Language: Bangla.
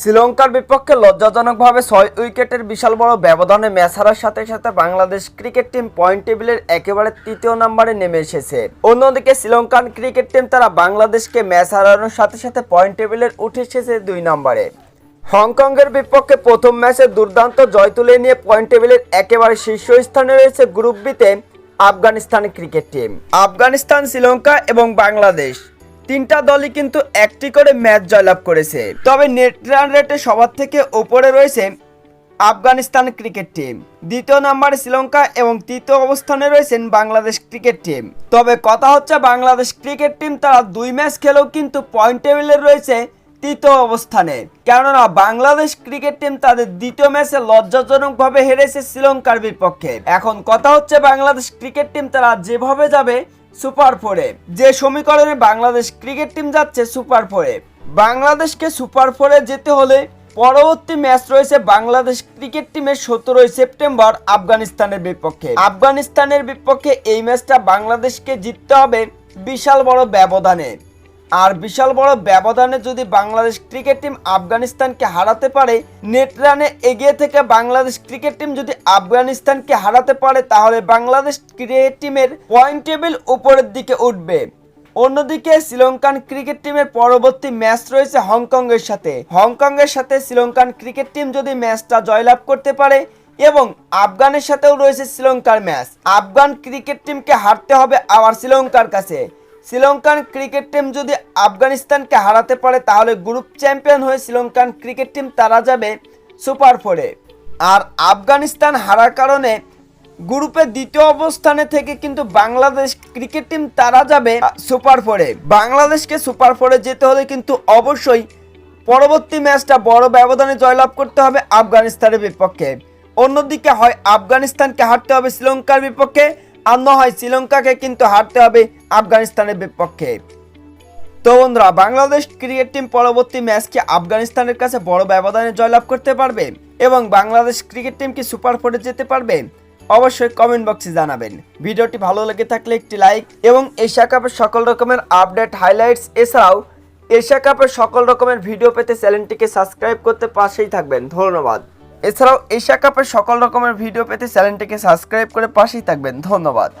শ্রীলঙ্কার বিপক্ষে লজ্জাজনকভাবে ছয় উইকেটের বিশাল বড় ব্যবধানে ম্যাচ হারার সাথে সাথে বাংলাদেশ ক্রিকেট টিম পয়েন্ট টেবিলের একেবারে তৃতীয় নম্বরে নেমে এসেছে। অন্যদিকে শ্রীলঙ্কান ক্রিকেট টিম তারা বাংলাদেশকে ম্যাচ হারানোর সাথে সাথে পয়েন্ট টেবিলের উঠে এসেছে দুই নম্বরে। হংকংয়ের বিপক্ষে প্রথম ম্যাচে দুর্দান্ত জয় তুলে নিয়ে পয়েন্ট টেবিলের একেবারে শীর্ষস্থানে রয়েছে গ্রুপ বিতে আফগানিস্তান ক্রিকেট টিম। আফগানিস্তান, শ্রীলঙ্কা এবং বাংলাদেশ। তিনটা দলই কিন্তু একটি করে ম্যাচ জয়লাভ করেছে। তবে নেট রান রেটে সবার থেকে ওপরে রয়েছে আফগানিস্তান ক্রিকেট টিম। দ্বিতীয় নম্বরে শ্রীলঙ্কা এবং তৃতীয় অবস্থানে রয়েছেন বাংলাদেশ ক্রিকেট টিম। তবে কথা হচ্ছে বাংলাদেশ ক্রিকেট টিম তারা দুই ম্যাচ খেলেও কিন্তু পয়েন্ট টেবিলে রয়েছে তৃতীয় অবস্থানে। কেননা বাংলাদেশ ক্রিকেট টিম তাদের দ্বিতীয় ম্যাচে লজ্জাজনকভাবে হেরেছে শ্রীলঙ্কার বিপক্ষে। এখন কথা হচ্ছে বাংলাদেশ ক্রিকেট টিম তারা যেভাবে যাবে সুপার ফোরে। যে সমীকরণে বাংলাদেশ ক্রিকেট টিম যাচ্ছে সুপার ফোরে। বাংলাদেশকে সুপার ফোরে যেতে হলে পরবর্তী ম্যাচ রয়েছে বাংলাদেশ ক্রিকেট টিমের সতেরোই সেপ্টেম্বর আফগানিস্তানের বিপক্ষে। আফগানিস্তানের বিপক্ষে এই ম্যাচটা বাংলাদেশকে জিততে হবে বিশাল বড় ব্যবধানে। আর বিশাল বড় ব্যবধানে যদি বাংলাদেশ ক্রিকেট টিম আফগানিস্তানকে হারাতে পারে, নেট রানে এগিয়ে থেকে বাংলাদেশ ক্রিকেট টিম যদি আফগানিস্তানকে হারাতে পারে, তাহলে বাংলাদেশ ক্রিকেট টিমের পয়েন্ট টেবিল উপরের দিকে উঠবে। অন্যদিকে শ্রীলঙ্কান ক্রিকেট টিমের পরবর্তী ম্যাচ রয়েছে হংকংয়ের সাথে। হংকংয়ের সাথে শ্রীলঙ্কান ক্রিকেট টিম যদি ম্যাচটা জয়লাভ করতে পারে এবং আফগানের সাথেও রয়েছে শ্রীলঙ্কার ম্যাচ। আফগান ক্রিকেট টিমকে হারতে হবে আবার শ্রীলঙ্কার কাছে। শ্রীলঙ্কান ক্রিকেট টিম যদি আফগানিস্তানকে হারাতে পারে, তাহলে গ্রুপ চ্যাম্পিয়ন হয়ে শ্রীলঙ্কান ক্রিকেট টিম তারা যাবে সুপার ফোরে। আর আফগানিস্তান হারার কারণে গ্রুপে দ্বিতীয় অবস্থানে থেকে কিন্তু বাংলাদেশ ক্রিকেট টিম তারা যাবে সুপার ফোরে। বাংলাদেশকে সুপার ফোরে যেতে হলে কিন্তু অবশ্যই পরবর্তী ম্যাচটা বড় ব্যবধানে জয়লাভ করতে হবে আফগানিস্তানের বিপক্ষে। অন্যদিকে হয়, আফগানিস্তানকে হারতে হবে শ্রীলঙ্কার বিপক্ষে। আর হয় শ্রীলঙ্কাকে কিন্তু হারতে হবে আফগানিস্তানের বিপক্ষে। তো বন্ধুরা, বাংলাদেশ ক্রিকেট টিম পরবর্তী ম্যাচকে আফগানিস্তানের কাছে বড় ব্যবধানে জয়লাভ করতে পারবে এবং বাংলাদেশ ক্রিকেট টিম কি সুপার ফোরে যেতে পারবে। অবশ্যই কমেন্ট বক্সে জানাবেন। ভিডিওটি ভালো লেগে থাকলে একটি লাইক এবং এশিয়া কাপের সকল রকমের আপডেট হাইলাইটস এছাড়াও এশিয়া কাপের সকল রকমের ভিডিও পেতে চ্যানেলটিকে সাবস্ক্রাইব করতে পাশেই থাকবেন। ধন্যবাদ। এছাড়াও এশিয়া কাপের সকল রকমের ভিডিও পেতে চ্যানেলটিকে সাবস্ক্রাইব করে পাশেই থাকবেন। ধন্যবাদ।